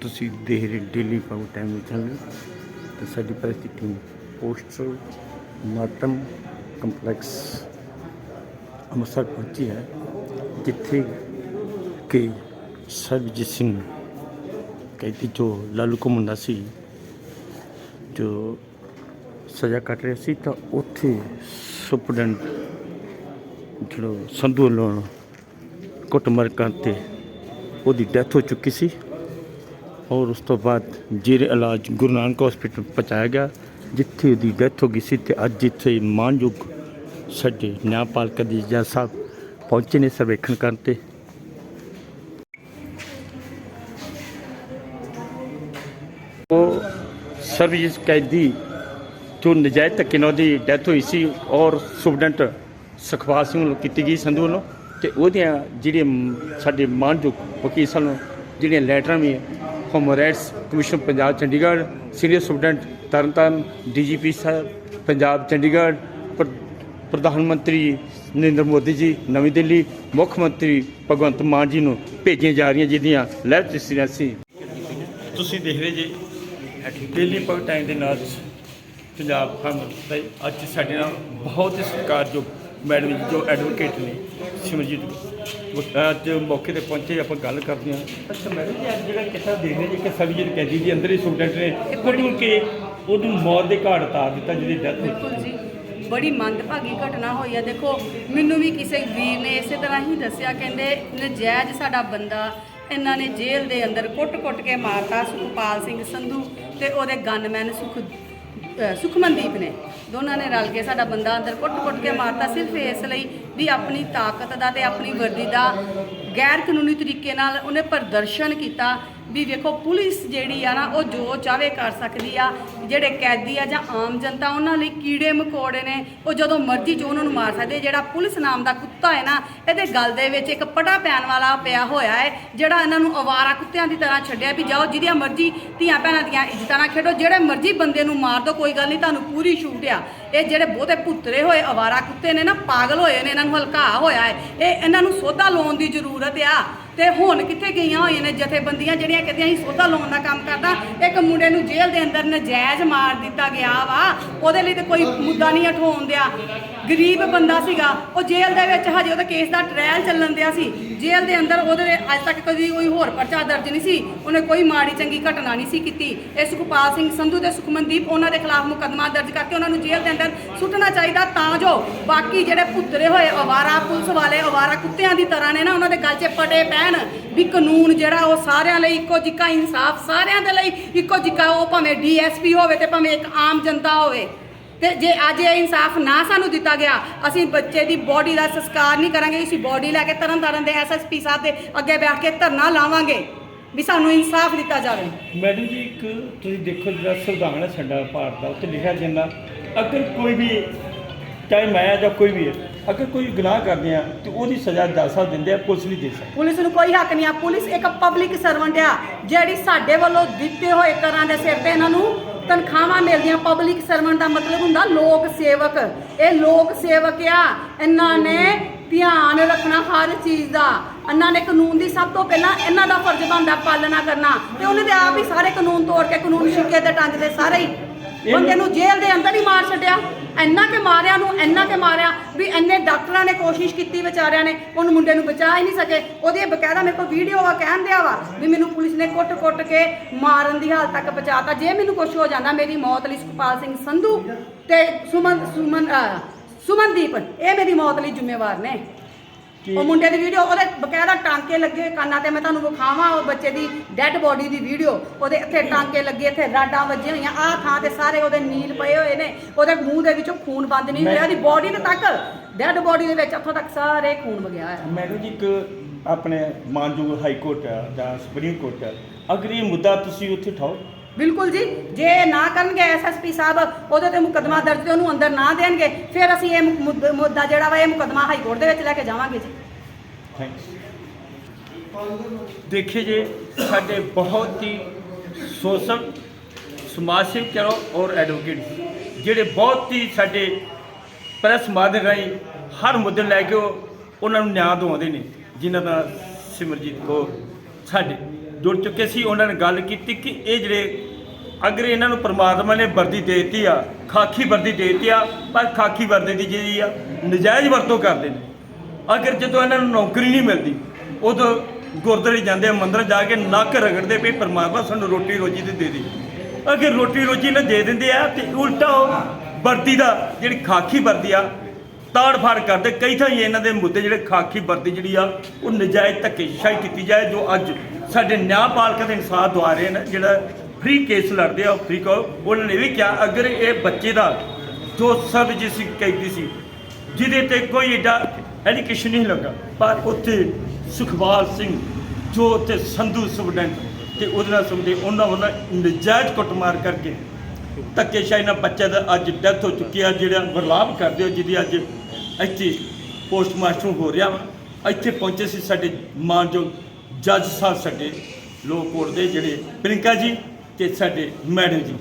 ਤੁਸੀਂ ਦੇਖ ਰਹੇ ਡੇਲੀ ਪਾਉ ਟਾਈਮ ਚੈਨਲ ਤੇ ਸਾਡੀ ਪ੍ਰੈਸ ਦੀ team postmortem complex Amritsar ਪਹੁੰਚੀ ਹੈ, ਜਿੱਥੇ ਕਿ ਸਰਬਜੀਤ ਸਿੰਘ ਕੈਦੀ ਜੋ ਲਾਲੂ ਕੋ ਮੁੰਡਾ ਸੀ, ਜੋ ਸਜ਼ਾ ਕੱਟ ਰਿਹਾ ਸੀ, ਤਾਂ ਉੱਥੇ ਸੁਪਰਡੈਂਟ ਜਿਹੜਾ ਸੰਧੂ ਵੱਲੋਂ ਕੁੱਟਮਾਰ ਕਰਨ ਤੇ ਉਹਦੀ ਡੈਥ ਹੋ ਚੁੱਕੀ ਸੀ। ਔਰ ਉਸ ਤੋਂ ਬਾਅਦ ਜੇਰੇ ਇਲਾਜ ਗੁਰੂ ਨਾਨਕ ਹਸਪੀਟਲ ਪਹੁੰਚਾਇਆ ਗਿਆ, ਜਿੱਥੇ ਉਹਦੀ ਡੈਥ ਹੋ ਗਈ ਸੀ ਤੇ ਅੱਜ ਜਿੱਥੇ ਮਾਨਯੋਗ ਸਾਡੇ ਨਿਆਂਪਾਲਕ ਦੀ ਜੱਜ ਸਾਹਿਬ ਪਹੁੰਚੇ ਨੇ ਸਰਵੇਖਣ ਕਰਨ ਤੇ। ਉਹ ਸਰਵਿਸ ਕੈਦੀ ਜੋ ਨਜਾਇਜ਼ ਧੱਕੇ ਨਾਲ ਉਹਦੀ ਡੈਥ ਹੋਈ ਸੀ ਔਰ ਸੁਪਰਡੈਂਟ ਸੁਖਪਾਲ ਸਿੰਘ ਵੱਲੋਂ ਕੀਤੀ ਗਈ ਸੰਧੂ ਵੱਲੋਂ ਤੇ ਉਹਦੀਆਂ ਜਿਹੜੀਆਂ ਸਾਡੇ ਮਾਨਯੋਗ ਵਕੀਲ ਸਾਹਿਬ ਜਿਹੜੀਆਂ ਲੈਟਰਾਂ ਵੀ human rights commission Punjab Chandigarh senior superintendent Tarn Taran DGP ਸਾਹਿਬ ਪੰਜਾਬ ਚੰਡੀਗੜ੍ਹ ਪ੍ਰ- ਪ੍ਰਧਾਨ ਮੰਤਰੀ ਨਰਿੰਦਰ ਮੋਦੀ ਜੀ ਨਵੀਂ ਦਿੱਲੀ ਮੁੱਖ ਮੰਤਰੀ ਭਗਵੰਤ ਮਾਨ ਜੀ ਨੂੰ ਭੇਜੀਆਂ ਜਾ ਰਹੀਆਂ ਜਿਹਦੀਆਂ ਲੈਬ ਤਸਵੀਰਾਂ ਸੀ ਤੁਸੀਂ ਦੇਖ ਰਹੇ ਜੀ ਡੇਲੀ ਪਬਲਿਕ ਟਾਈਮ ਦੇ ਨਾਲ ਪੰਜਾਬ ਹਮ ਅੱਜ ਸਾਡੇ ਨਾਲ ਬਹੁਤ ਹੀ ਸਤਿਕਾਰਯੋਗ ਮੈਡਮ ਜੀ ਜੋ ਐਡਵੋਕੇਟ ਨੇ ਸਿਮਰਜੀਤ ਉਹ ਅੱਜ ਮੌਕੇ ਤੇ ਪਹੁੰਚੇ ਆਪਾਂ ਗੱਲ ਕਰਦੇ ਹਾਂ। ਅੱਛਾ ਮੈਡਮ ਜੀ ਅੱਜ ਜਿਹੜਾ ਕਿੱਸਾ ਦੇਖ ਰਹੇ ਜੀ ਕਿ ਸਰਬਜੀਤ ਕੈਦੀ ਦੀ ਅੰਦਰ ਹੀ ਸਟੂਡੈਂਟ ਨੇ ਕੁੱਟ ਕੇ ਉਹਨੂੰ ਮੌਤ ਦੇ ਘਾਟ ਉਤਾਰ ਦਿੱਤਾ ਜਿਹਦੀ ਡੈਥ ਹੋਈ। ਬਿਲਕੁਲ ਜੀ ਬੜੀ ਮੰਦਭਾਗੀ ਘਟਨਾ ਹੋਈ ਆ। ਦੇਖੋ ਮੈਨੂੰ ਵੀ ਕਿਸੇ ਵੀਰ ਨੇ ਇਸੇ ਤਰ੍ਹਾਂ ਹੀ ਦੱਸਿਆ ਕਹਿੰਦੇ ਨਜਾਇਜ਼ ਸਾਡਾ ਬੰਦਾ ਇਹਨਾਂ ਨੇ ਜੇਲ੍ਹ ਦੇ ਅੰਦਰ ਕੁੱਟ-ਕੁੱਟ ਕੇ ਮਾਰਤਾ ਸੁਖਪਾਲ ਸਿੰਘ ਸੰਧੂ ਤੇ ਉਹਦੇ ਗਨਮੈਨ ਸੁਖ ਸੁਖਮਨਦੀਪ ਨੇ। ਦੋਨਾਂ ਨੇ ਰਲ ਕੇ ਸਾਡਾ ਬੰਦਾ ਅੰਦਰ ਕੁੱਟ-ਕੁੱਟ ਕੇ ਮਾਰਤਾ, ਸਿਰਫ ਇਸ ਲਈ ਵੀ ਆਪਣੀ ਤਾਕਤ ਦਾ ਤੇ ਆਪਣੀ ਵਰਦੀ ਦਾ ਗੈਰ ਕਾਨੂੰਨੀ ਤਰੀਕੇ ਨਾਲ ਉਹਨੇ ਪ੍ਰਦਰਸ਼ਨ ਕੀਤਾ। ਵੀ ਵੇਖੋ, ਪੁਲਿਸ ਜਿਹੜੀ ਆ ਨਾ, ਉਹ ਜੋ ਚਾਹਵੇ ਕਰ ਸਕਦੀ ਆ, ਜਿਹੜੇ ਕੈਦੀ ਆ ਜਾਂ ਆਮ ਜਨਤਾ, ਉਹਨਾਂ ਲਈ ਕੀੜੇ ਮਕੌੜੇ ਨੇ। ਉਹ ਜਦੋਂ ਮਰਜ਼ੀ ਜੋ ਉਹਨਾਂ ਨੂੰ ਮਾਰ ਸਕਦੇ, ਜਿਹੜਾ ਪੁਲਿਸ ਨਾਮ ਦਾ ਕੁੱਤਾ ਹੈ ਨਾ, ਇਹਦੇ ਗਲ ਦੇ ਵਿੱਚ ਇੱਕ ਪਟਾ ਪੈਣ ਵਾਲਾ ਪਿਆ ਹੋਇਆ ਹੈ, ਜਿਹੜਾ ਇਹਨਾਂ ਨੂੰ ਅਵਾਰਾ ਕੁੱਤਿਆਂ ਦੀ ਤਰ੍ਹਾਂ ਛੱਡਿਆ ਵੀ ਜਾਓ, ਜਿਹਦੀਆਂ ਮਰਜ਼ੀ ਧੀਆਂ ਭੈਣਾਂ ਦੀਆਂ ਇੱਜ਼ਤਾਂ ਨਾਲ ਖੇਡੋ, ਜਿਹੜੇ ਮਰਜ਼ੀ ਬੰਦੇ ਨੂੰ ਮਾਰ ਦੋ, ਕੋਈ ਗੱਲ ਨਹੀਂ, ਤੁਹਾਨੂੰ ਪੂਰੀ ਛੂਟ ਆ। ਇਹ ਜਿਹੜੇ ਬਹੁਤੇ ਪੁੱਤਰੇ ਹੋਏ ਅਵਾਰਾ ਕੁੱਤੇ ਨੇ ਨਾ, ਪਾਗਲ ਹੋਏ ਨੇ, ਇਹਨਾਂ ਨੂੰ ਹਲਕਾ ਹੋਇਆ ਹੈ। ਇਹ ਇਹਨਾਂ ਨੂੰ ਸੋਧਾ ਲਾਉਣ ਦੀ ਜ਼ਰੂਰਤ ਆ। ਤੇ ਹੁਣ ਕਿੱਥੇ ਗਈਆਂ ਹੋਈਆਂ ਨੇ ਜਥੇਬੰਦੀਆਂ ਜਿਹੜੀਆਂ ਕਹਿੰਦੀਆਂ ਅਸੀਂ ਸੋਧਾ ਲਾਉਣ ਦਾ ਕੰਮ ਕਰਦਾ? ਇੱਕ ਮੁੰਡੇ ਨੂੰ ਜੇਲ੍ਹ ਦੇ ਅੰਦਰ ਨਜਾਇਜ਼ ਮਾਰ ਦਿੱਤਾ ਗਿਆ ਵਾ। ਉਹਦੇ ਲਈ ਤੇ ਕੋਈ ਮੁੱਦਾ ਨਹੀਂ ਉਠਾਉਣ ਦਿਆ। ਗਰੀਬ ਬੰਦਾ ਸੀਗਾ। ਉਹ ਜੇਲ੍ਹ ਦੇ ਵਿੱਚ ਹਜੇ ਉਹਦਾ ਕੇਸ ਦਾ ਟ੍ਰਾਇਲ ਚੱਲਣ ਦਿਆ ਸੀ। ਜੇਲ੍ਹ ਦੇ ਅੰਦਰ ਉਹਦੇ ਅੱਜ ਤੱਕ ਕਦੀ ਕੋਈ ਹੋਰ ਪਰਚਾ ਦਰਜ ਨਹੀਂ ਸੀ। ਉਹਨੇ ਕੋਈ ਮਾੜੀ ਚੰਗੀ ਘਟਨਾ ਨਹੀਂ ਸੀ ਕੀਤੀ। ਇਹ ਸੁਖਪਾਲ ਸਿੰਘ ਸੰਧੂ ਤੇ ਸੁਖਮਨਦੀਪ ਉਹਨਾਂ ਦੇ ਖਿਲਾਫ ਮੁਕੱਦਮਾ ਦਰਜ ਕਰਕੇ ਉਹਨਾਂ ਨੂੰ ਜੇਲ੍ਹ ਦੇ ਅੰਦਰ ਸੁੱਟਣਾ ਚਾਹੀਦਾ ਤਾਂ ਜੋ ਬਾਕੀ ਜਿਹੜੇ ਪੁੱਤਰੇ ਹੋਏ, ਅਵਾਰਾ ਪੁਲਿਸ ਵਾਲੇ, ਅਵਾਰਾ ਕੁੱਤਿਆਂ ਦੀ ਤਰ੍ਹਾਂ ਨੇ ਨਾ ਉਹਨਾਂ ਦੇ ਗੱਲ 'ਚ ਪਟੇ ਪੈਣ। ਵੀ ਕਾਨੂੰਨ ਜਿਹੜਾ ਉਹ ਸਾਰਿਆਂ ਲਈ ਇੱਕੋ ਜਿੱਕਾ ਇਨਸਾਫ ਸਾਰਿਆਂ ਦੇ ਲਈ ਇੱਕੋ ਜਿੱਕਾ, ਉਹ ਭਾਵੇਂ ਡੀਐਸਪੀ ਹੋਵੇ ਤੇ ਭਾਵੇਂ ਇੱਕ ਆਮ ਜਨਤਾ ਹੋਵੇ। ਤੇ ਜੇ ਅੱਜ ਇਹ ਇਨਸਾਫ ਨਾ ਸਾਨੂੰ ਦਿੱਤਾ ਗਿਆ ਅਸੀਂ ਬੱਚੇ ਦੀ ਬੋਡੀ ਦਾ ਸੰਸਕਾਰ ਨਹੀਂ ਕਰਾਂਗੇ ਅਸੀਂ ਬੋਡੀ ਲੈ ਕੇ ਤਰਨ ਤਾਰਨ ਦੇ ਐਸਐਸਪੀ ਸਾਹਿਬ ਦੇ ਅੱਗੇ ਬੈਠ ਕੇ ਧਰਨਾ ਲਾਵਾਂਗੇ ਵੀ ਸਾਨੂੰ ਇਨਸਾਫ ਦਿੱਤਾ ਜਾਵੇ। ਮੈਡਮ ਜੀ ਇੱਕ ਤੁਸੀਂ ਦੇਖੋ ਜਿਹੜਾ ਸੰਵਿਧਾਨ ਹੈ ਸਾਡਾ ਭਾਰਤ ਦਾ ਉੱਤੇ ਲਿਖਿਆ ਜਾਂਦਾ ਅਗਰ ਕੋਈ ਵੀ ਚਾਹੇ ਮੈਂ ਜਾਂ ਕੋਈ ਵੀ ਹੈ ਅਗਰ ਕੋਈ ਗੁਨਾਹ ਕਰਦੇ ਆ ਤੇ ਉਹਦੀ ਸਜ਼ਾ ਜੱਜ ਸਾਹਿਬ ਦਿੰਦੇ ਆ ਪੁਲਿਸ ਨਹੀਂ ਦੇ ਸਕਦੀ। ਪੁਲਿਸ ਨੂੰ ਕੋਈ ਹੱਕ ਨਹੀਂ ਆ। ਪੁਲਿਸ ਇੱਕ ਪਬਲਿਕ ਸਰਵੈਂਟ ਆ ਜਿਹੜੀ ਸਾਡੇ ਵੱਲੋਂ ਦਿੱਤੇ ਹੋਏ ਕਰਾਂ ਦੇ ਸਿਰ ਤੇ ਇਹਨਾਂ ਨੂੰ ਤਨਖਾਹਾਂ ਮਿਲਦੀਆਂ ਪਬਲਿਕ ਸਰਵੈਂਟ ਦਾ ਮਤਲਬ ਹੁੰਦਾ ਲੋਕ ਸੇਵਕ। ਇਹ ਲੋਕ ਸੇਵਕ ਆ, ਇਹਨਾਂ ਨੇ ਧਿਆਨ ਰੱਖਣਾ ਹਰ ਚੀਜ਼ ਦਾ। ਇਹਨਾਂ ਨੇ ਕਾਨੂੰਨ ਦੀ ਸਭ ਤੋਂ ਪਹਿਲਾਂ ਇਹਨਾਂ ਦਾ ਫਰਜ਼ ਬਣਦਾ ਪਾਲਣਾ ਕਰਨਾ। ਤੇ ਉਹਨੇ ਤੇ ਆਪ ਹੀ ਸਾਰੇ ਕਾਨੂੰਨ ਤੋੜ ਕੇ ਕਾਨੂੰਨ ਛਿੱਕੇ ਤੇ ਟੰਗਦੇ ਸਾਰੇ ਹੀ ਬੰਦੇ ਨੂੰ ਜੇਲ੍ਹ ਦੇ ਅੰਦਰ ਹੀ ਮਾਰ ਛੱਡਿਆ। ਇੰਨਾ ਕਿ ਮਾਰਿਆ ਨੂੰ, ਇੰਨਾ ਕਿ ਮਾਰਿਆ ਵੀ ਇੰਨੇ ਡਾਕਟਰਾਂ ਨੇ ਕੋਸ਼ਿਸ਼ ਕੀਤੀ ਵਿਚਾਰਿਆਂ ਨੇ ਉਹਨੂੰ ਮੁੰਡੇ ਨੂੰ ਬਚਾ ਹੀ ਨਹੀਂ ਸਕੇ। ਉਹਦੀ ਬਕਾਇਦਾ ਮੇਰੇ ਕੋਲ ਵੀਡੀਓ ਆ, ਕਹਿਣ ਦਿਆ ਵਾ ਵੀ ਮੈਨੂੰ ਪੁਲਿਸ ਨੇ ਕੁੱਟ-ਕੁੱਟ ਕੇ ਮਾਰਨ ਦੀ ਹਾਲਤ ਤੱਕ ਪਹੁੰਚਾਤਾ। ਜੇ ਮੈਨੂੰ ਕੁਝ ਹੋ ਜਾਂਦਾ, ਮੇਰੀ ਮੌਤ ਲਈ ਸੁਖਪਾਲ ਸਿੰਘ ਸੰਧੂ ਤੇ ਸੁਮਨ ਸੁਮਨ ਸੁਮਨਦੀਪ, ਇਹ ਮੇਰੀ ਮੌਤ ਲਈ ਜ਼ਿੰਮੇਵਾਰ ਨੇ। ਉਹ ਮੁੰਡੇ ਦੀ ਵੀਡੀਓ ਉਹਦੇ ਬਕਾਇਦਾ ਟਾਂਕੇ ਲੱਗੇ ਹੋਏ ਕੰਨਾਂ ਤੇ ਮੈਂ ਤੁਹਾਨੂੰ ਵਿਖਾਵਾਂ ਉਹ ਬੱਚੇ ਦੀ ਡੈੱਡ ਬੋਡੀ ਦੀ ਵੀਡੀਓ ਉਹਦੇ ਇੱਥੇ ਟਾਂਕੇ ਲੱਗੇ ਇੱਥੇ ਰਾਡਾਂ ਵੱਜੀਆਂ ਹੋਈਆਂ। ਆਹ ਥਾਂ ਤੇ ਸਾਰੇ ਉਹਦੇ ਨੀਲ ਪਏ ਹੋਏ ਨੇ। ਉਹਦੇ ਮੂੰਹ ਦੇ ਵਿੱਚੋਂ ਖੂਨ ਬੰਦ ਨਹੀਂ ਹੋਇਆ ਉਹਦੀ ਬੋਡੀ ਦੇ ਤੱਕ। ਡੈੱਡ ਬੋਡੀ ਦੇ ਵਿੱਚ ਇੱਥੋਂ ਤੱਕ ਸਾਰੇ ਖੂਨ ਵਗਿਆ ਹੋਇਆ। ਮੈਡਮ ਜੀ ਇੱਕ ਆਪਣੇ ਮਾਨਯੋਗ ਹਾਈ ਕੋਰਟ ਆ ਜਾਂ ਸੁਪਰੀਮ ਕੋਰਟ ਆ। ਅਗਰ ਇਹ ਮੁੱਦਾ ਤੁਸੀਂ ਉੱਥੇ ਉਠਾਓ। ਬਿਲਕੁਲ ਜੀ, ਜੇ ਇਹ ਨਾ ਕਰਨਗੇ ਐਸਐਸਪੀ ਸਾਹਿਬ, ਉਹਦੇ ਤੇ ਮੁਕੱਦਮਾ ਦਰਜ ਤੇ ਉਹਨੂੰ ਅੰਦਰ ਨਾ ਦੇਣਗੇ, ਫਿਰ ਅਸੀਂ ਇਹ ਮੁੱਦ- ਮੁੱਦਾ ਜਿਹੜਾ ਵਾ, ਇਹ ਮੁਕੱਦਮਾ ਹਾਈ ਕੋਰਟ ਦੇ ਵਿੱਚ ਲੈ ਕੇ ਜਾਵਾਂਗੇ ਜੀ। ਥੈਂਕਸ ਦੇਖिए ਜੀ, ਸਾਡੇ ਬਹੁਤ ਹੀ ਸੋਸ਼ਲ ਸਮਾਜ ਸੇਵਕ ਕਰੋ ਔਰ ਐਡਵੋਕੇਟ ਜਿਹੜੇ ਬਹੁਤ ਹੀ ਸਾਡੇ ਪ੍ਰੈਸ ਮਾਧਿਅਮ ਰਾਹੀਂ ਹਰ ਮੁੱਦੇ ਲੈ ਕੇ ਉਹ ਉਹਨਾਂ ਨੂੰ ਨਿਆਂ ਦਿਵਾਉਂਦੇ ਨੇ, ਜਿਨ੍ਹਾਂ ਦਾ ਸਿਮਰਜੀਤ ਕੌਰ ਸਾਡੇ। ਜੁੜ ਚੁੱਕੇ ਸੀ, ਉਹਨਾਂ ਨੇ ਗੱਲ ਕੀਤੀ ਕਿ ਇਹ ਜਿਹੜੇ ਅਗਰ ਇਹਨਾਂ ਨੂੰ ਪਰਮਾਤਮਾ ਨੇ ਵਰਦੀ ਦੇ ਦਿੱਤੀ ਆ, ਖਾਕੀ ਵਰਦੀ ਦੇ ਦਿੱਤੀ ਆ, ਪਰ ਖਾਕੀ ਵਰਦੀ ਦੀ ਜਿਹੜੀ ਆ, ਨਜਾਇਜ਼ ਵਰਤੋਂ ਕਰਦੇ ਨੇ। ਅਗਰ ਜਦੋਂ ਇਹਨਾਂ ਨੂੰ ਨੌਕਰੀ ਨਹੀਂ ਮਿਲਦੀ, ਉਦੋਂ ਗੁਰਦੁਆਰੇ ਜਾਂਦੇ ਆ, ਮੰਦਰ ਜਾ ਕੇ ਨੱਕ ਰਗੜਦੇ ਵੀ ਪਰਮਾਤਮਾ ਸਾਨੂੰ ਰੋਟੀ ਰੋਜੀ ਤੇ ਦੇ ਦੇ। ਅਗਰ ਰੋਟੀ ਰੋਜੀ ਨਾ ਦੇ ਦਿੰਦੇ ਆ, ਤੇ ਉਲਟਾ ਉਹ ਵਰਦੀ ਦਾ ਜਿਹੜੀ ਖਾਕੀ ਵਰਦੀ ਆ, ਤਾੜ ਫਾੜ ਕਰਦੇ। ਕਈ ਥਾਂ ਇਹਨਾਂ ਦੇ ਮੁੱਦੇ ਜਿਹੜੇ ਖਾਕੀ ਵਰਦੀ ਜਿਹੜੀ ਆ, ਉਹ ਨਜਾਇਜ਼ ਧੱਕੇਸ਼ਾਹੀ ਕੀਤੀ ਜਾਏ, ਜੋ ਅੱਜ ਸਾਡੇ ਨਿਆਂਪਾਲਕ ਦੇ ਇਨਸਾਫ ਦੁਆਰੇ ਨੇ, ਜਿਹੜਾ ਫ੍ਰੀ ਕੇਸ ਲੜਦੇ ਆ ਫ੍ਰੀ ਕੋ ਉਹਨਾਂ ਨੇ ਵੀ ਕਿਹਾ, ਅਗਰ ਇਹ ਬੱਚੇ ਦਾ ਜੋ ਸਰਬਜੀਤ ਸਿੰਘ ਕੈਦੀ ਸੀ, ਜਿਹਦੇ ਤੇ ਕੋਈ ਏਡਾ ਐਲੀਕੇਸ਼ਨ ਨਹੀਂ ਲੱਗਾ, ਪਰ ਉੱਥੇ ਸੁਖਵਾਲ ਸਿੰਘ ਜੋ ਉੱਥੇ ਸੰਧੂ ਸਟੂਡੈਂਟ ਤੇ ਉਹਦੇ ਨਾਲ ਸੰਬੰਧੀ ਉਹਨਾਂ ਉਹਨਾਂ ਨਜਾਇਜ਼ ਕੁੱਟਮਾਰ ਕਰਕੇ ਧੱਕੇਸ਼ਾਹੀ ਨਾਲ ਬੱਚੇ ਦਾ ਅੱਜ ਡੈਥ ਹੋ ਚੁੱਕੀ ਆ, ਜਿਹੜਾ ਵਰਲਾਪ ਕਰਦੇ ਹੋ, ਜਿਹਦੀ ਅੱਜ ਇੱਥੇ ਪੋਸਟਮਾਸਟਰ ਹੋ ਰਿਹਾ ਵਾ, ਇੱਥੇ ਪਹੁੰਚੇ ਸੀ ਸਾਡੇ ਮਾਨਯੋਗ ਜੱਜ ਸਾਹਿਬ ਸਾਡੇ ਲੋਕ ਕੋਰਟ ਦੇ ਜਿਹੜੇ ਪ੍ਰਿੰਕਾ ਜੀ ਤੇ ਸਾਡੇ ਮੈਡਮ ਜੀ।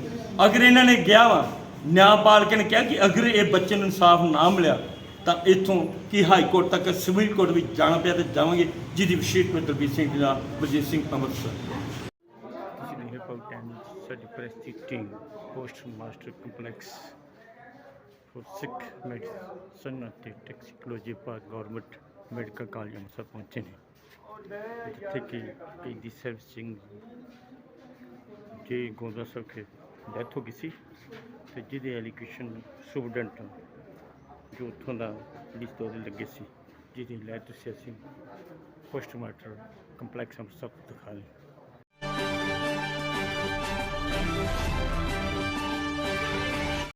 ਅਗਰ ਇਹਨਾਂ ਨੇ ਗਿਆ ਵਾ ਨਿਆਂਪਾਲਕ ਨੇ ਕਿਹਾ ਕਿ ਅਗਰ ਇਹ ਬੱਚੇ ਨੂੰ ਇਨਸਾਫ ਨਾ ਮਿਲਿਆ, ਤਾਂ ਇੱਥੋਂ ਕੀ ਹਾਈ ਕੋਰਟ ਤੱਕ, ਸਿਵਲ ਕੋਰਟ ਵਿੱਚ ਜਾਣਾ ਪਿਆ ਤੇ ਜਾਵਾਂਗੇ। ਜਿਹਦੀ ਵਿਸ਼ੇਸ਼ ਮੈਂ ਦਲਬੀਰ ਸਿੰਘ ਦੇ ਨਾਲ, ਬਲਜੀਤ ਸਿੰਘ ਅੰਮ੍ਰਿਤਸਰ। ਤੁਸੀਂ ਦੇਖ ਰਹੇ ਹੋ ਟੈਨ ਸਾਡੀ press team postmortem complex forensic medicine ਅਤੇ ਟੈਕਸੀਕੋਲੋਜੀ ਪਾਰ ਗਵਰਨਮੈਂਟ ਮੈਡੀਕਲ ਕਾਲਜ ਅੰਮ੍ਰਿਤਸਰ ਪਹੁੰਚੇ ਨੇ। ਜਿੱਥੇ ਕਿ ਕੈਦੀ ਸਰਬ ਸਿੰਘ ਜੀ ਗੋਂਦਾ ਸਾਹਿਬ ਡੈਥ ਹੋ ਗਈ ਸੀ ਤੇ ਜਿਹਦੇ ਐਲੀਗੇਸ਼ਨ ਸਟੂਡੈਂਟ ਜੋ ਉੱਥੋਂ ਦਾ ਪੁਲਿਸ ਤੋਂ ਲੱਗੇ ਸੀ ਜਿਹਦੀ ਲੈ ਤੁਸੀਂ ਅਸੀਂ ਪੋਸਟਮਾਰਟਮ ਕੰਪਲੈਕਸ ਅੰਮ੍ਰਿਤਸਰ ਦਿਖਾ ਰਹੇ